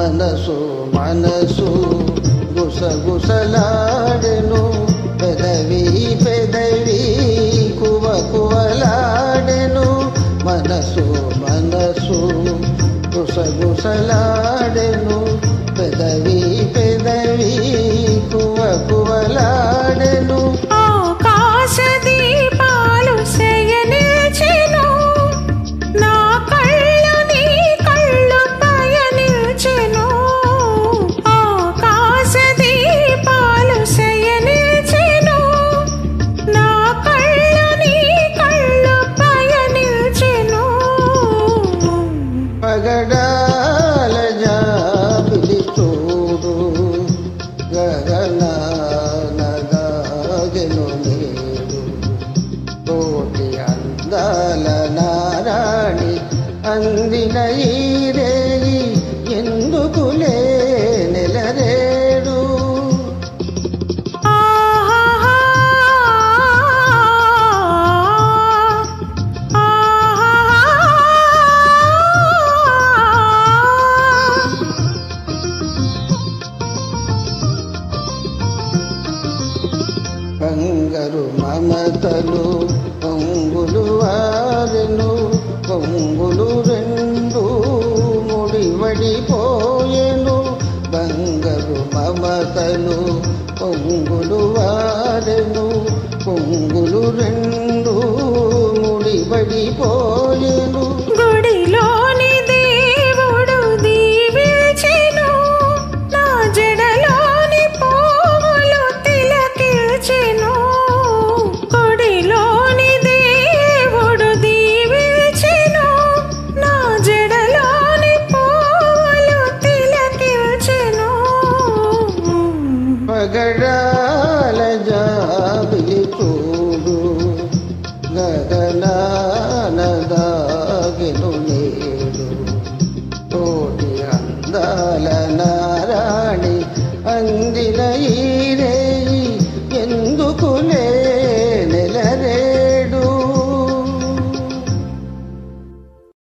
మనసు మనసు గుసగుసలాడెను పెదవి పెదవి ಗೋಪಾಲ ನಾರಾಣಿ ಅಂದಿನ ಈ ರೇಯಿ ಎಂದುಕುಲೇ ನೆಲರೇಡು కంగరు మమతలు పొంగులు వారెను పొంగులు రెండు ముడివడిపోయెను బంగరు మమతలు పొంగులు వారెను పొంగులు రెండు ముడివడిపోయెను जाल जा बिल्कुल